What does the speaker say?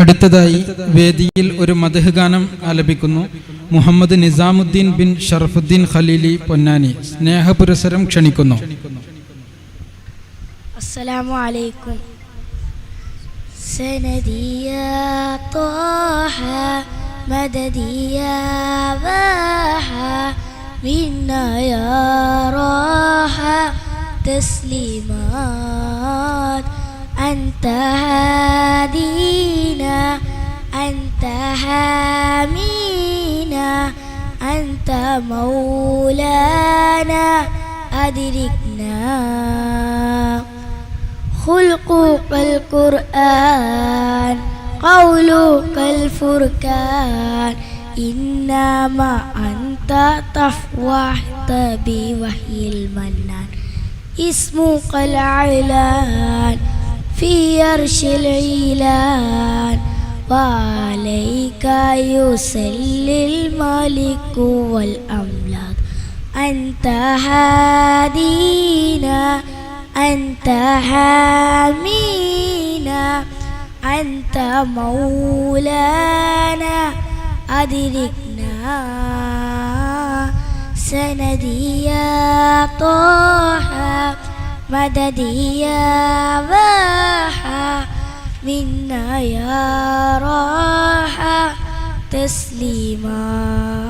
അടുത്തതായി വേദിയിൽ ഒരു മദഹ് ഗാനം ആലപിക്കുന്നു മുഹമ്മദ് നിസാമുദ്ദീൻ ബിൻ ഷറഫുദ്ദീൻ ഖലീലി പൊന്നാനി സ്നേഹപുരസരം ക്ഷണിക്കുന്നു السلام عليكم سندي يا طه مددي يا باحة منا يا راحة تسليمات أنت هادينا أنت حامينا أنت مولانا أدركنا. خلقك القرآن قولك الفركان إنما أنت تفوحت بوحي المنان. اسمك العلان في عرش العلان وعليك يصلي الملك والأملاك. أنت هادينا أنت حامينا أنت مولانا. أدركنا سندي يا طه مددي يا باحة منا يا راحة تسليما.